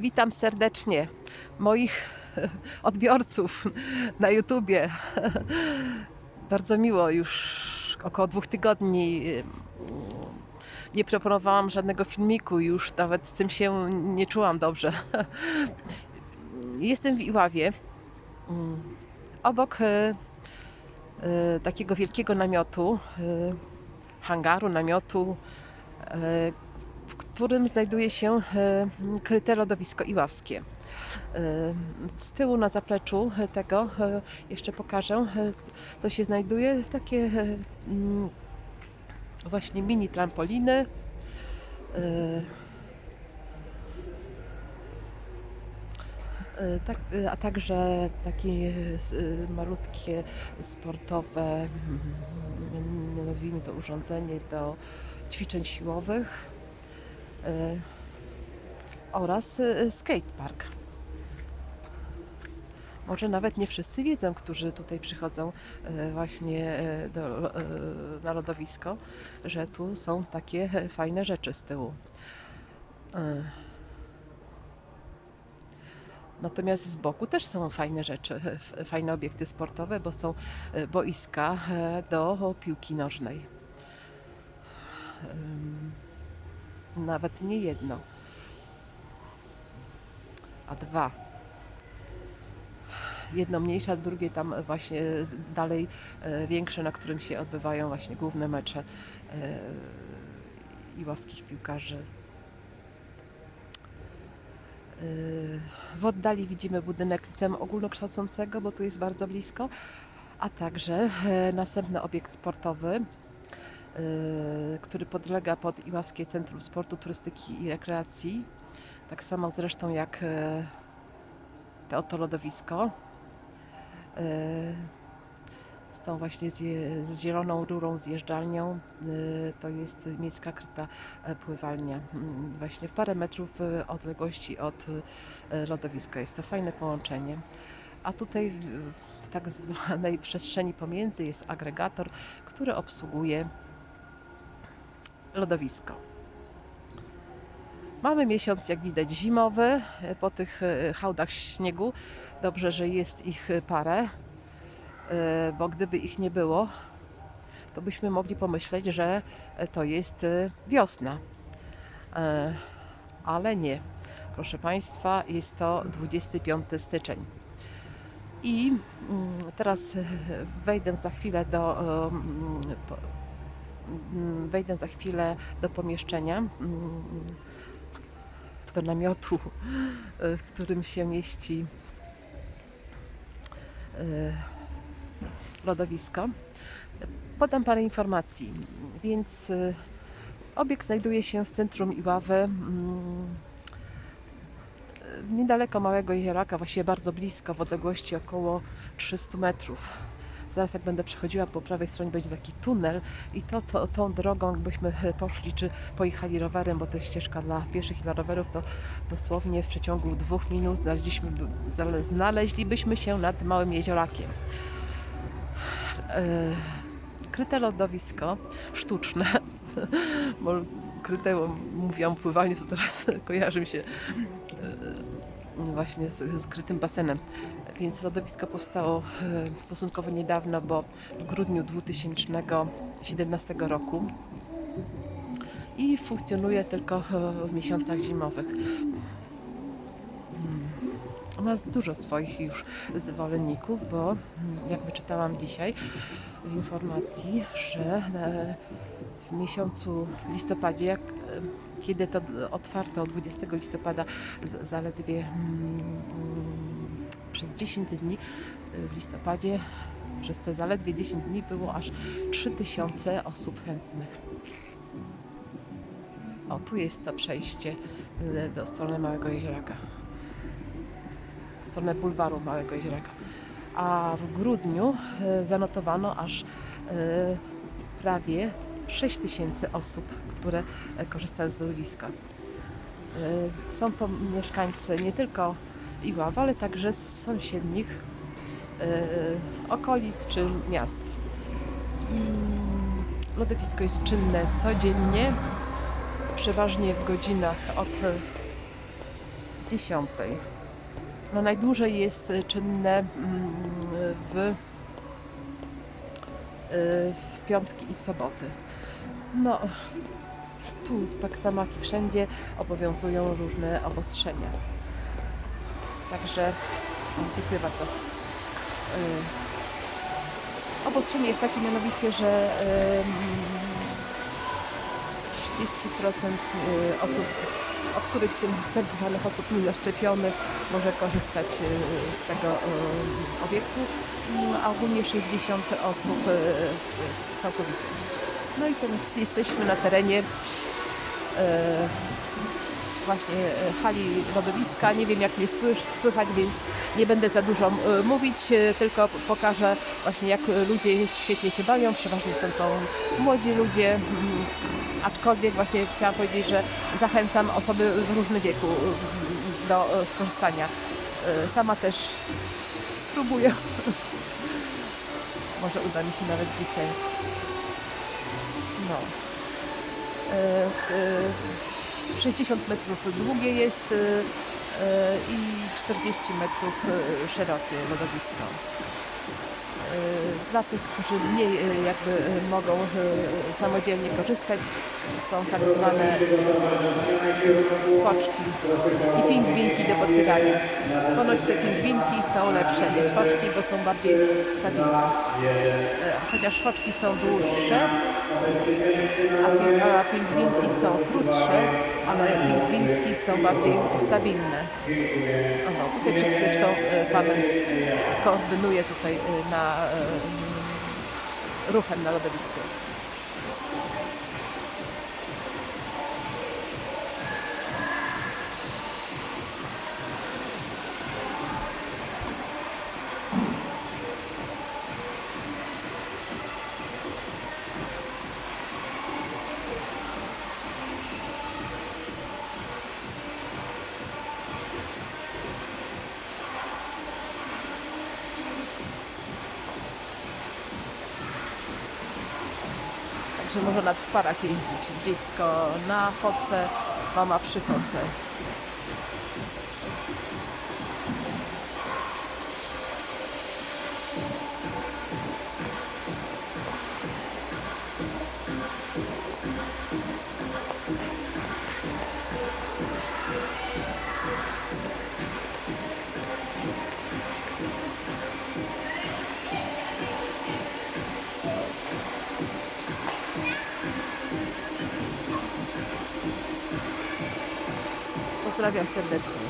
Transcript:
Witam serdecznie moich odbiorców na YouTubie. Bardzo miło, już około dwóch tygodni nie proponowałam żadnego filmiku, już nawet z tym się nie czułam dobrze. Jestem w Iławie, obok y, y, takiego wielkiego namiotu, y, hangaru, namiotu, w którym znajduje się e, kryte lodowisko iławskie. E, Z tyłu na zapleczu tego e, jeszcze pokażę, co się znajduje. Takie mm, właśnie mini trampoliny. Tak, a także takie malutkie sportowe, mm, nazwijmy to urządzenie do ćwiczeń siłowych oraz e, skatepark. Może nawet nie wszyscy wiedzą, którzy tutaj przychodzą e, właśnie do, na lodowisko, że tu są takie fajne rzeczy z tyłu. Natomiast z boku też są fajne rzeczy, fajne obiekty sportowe, bo są boiska do piłki nożnej. Nawet nie jedno, a dwa. Jedno mniejsze, a drugie tam właśnie dalej e, większe, na którym się odbywają właśnie główne mecze e, iławskich piłkarzy. E, W oddali widzimy budynek liceum ogólnokształcącego, bo tu jest bardzo blisko, a także następny obiekt sportowy, który podlega pod Iławskie Centrum Sportu, Turystyki i Rekreacji. Tak samo zresztą jak te oto lodowisko. E, Z tą właśnie z zieloną rurą zjeżdżalnią. To jest miejska kryta e, pływalnia. Mm, Właśnie w parę metrów odległości od lodowiska. Jest to fajne połączenie. A tutaj w, w tak zwanej przestrzeni pomiędzy jest agregator, który obsługuje lodowisko. Mamy miesiąc, jak widać, zimowy. e, Po tych e, hałdach śniegu dobrze, że jest ich e, parę, bo gdyby ich nie było, to byśmy mogli pomyśleć, że to jest wiosna. Ale nie. Proszę Państwa, jest to 25 styczeń. I mm, teraz wejdę za chwilę do wejdę za chwilę do pomieszczenia, mm, do namiotu, e, w którym się mieści e, lodowisko. Podam parę informacji. Więc e, obiekt znajduje się w centrum Iławy, mm, niedaleko Małego Jezioraka, właściwie bardzo blisko, w odległości około 300 metrów. Zaraz jak będę przechodziła po prawej stronie będzie taki tunel i to, to tą drogą jakbyśmy e, poszli czy pojechali rowerem, bo to jest ścieżka dla pieszych i dla rowerów, to dosłownie w przeciągu dwóch minut znaleźlibyśmy się nad Małym Jeziorakiem. E, Kryte lodowisko, sztuczne, bo kryte, mówiłam pływanie, to teraz kojarzy mi się e, właśnie z, z krytym basenem. Więc lodowisko powstało e, stosunkowo niedawno, bo w grudniu 2017 roku i funkcjonuje tylko e, w miesiącach zimowych. Mm. Ma dużo swoich już zwolenników, bo mm, jak wyczytałam dzisiaj w informacji, że e, w miesiącu listopadzie, jak, e, kiedy to otwarto 20 listopada, zaledwie mm, przez 10 dni e, w listopadzie, przez te zaledwie 10 dni było aż 3000 osób chętnych. O, tu jest to przejście e, do strony Małego Jezioraka. W stronę bulwaru Małego Jezioraka. A w grudniu zanotowano aż prawie 6 tysięcy osób, które e, korzystają z lodowiska. E, Są to mieszkańcy nie tylko Iławy, ale także z sąsiednich e, okolic czy miast. Lodowisko jest czynne codziennie, przeważnie w godzinach od 10. No najdłużej jest czynne mm, w, w piątki i w soboty. No, tu tak samo jak i wszędzie obowiązują różne obostrzenia. Także o, dziękuję bardzo. Y, Obostrzenie jest takie mianowicie, że ym, 30% y, osób, o których się tak zwanych osób niezaszczepionych może korzystać y, z tego y, obiektu, mm, a ogólnie 60 osób y, całkowicie. No i teraz jesteśmy na terenie y, właśnie hali lodowiska. Nie wiem jak mnie słychać, więc nie będę za dużo mówić, tylko pokażę właśnie jak ludzie świetnie się bawią. Przeważnie są to młodzi ludzie, mm, aczkolwiek właśnie chciałam powiedzieć, że zachęcam osoby w różnym wieku mm, do e, skorzystania. E, Sama też spróbuję. Może uda mi się nawet dzisiaj. No. E, e, 60 metrów długie jest y, y, i 40 metrów y, szerokie lodowisko. Y, Dla tych, którzy mniej y, jakby y, mogą samodzielnie korzystać, są tak zwane foczki i pingwinki podpierania. Ponoć te pingwinki są lepsze niż foczki, bo są bardziej stabilne. Y, Chociaż foczki są dłuższe, a pi- a pingwinki są krótsze, ale pingwinki są bardziej stabilne. O, no, tutaj przed chwileczką e, pan koordynuje tutaj e, na e, ruchem na lodowisku. Także może nawet w parach jeździć. Dziecko na foce, mama przy foce. Pozdrawiam serdecznie.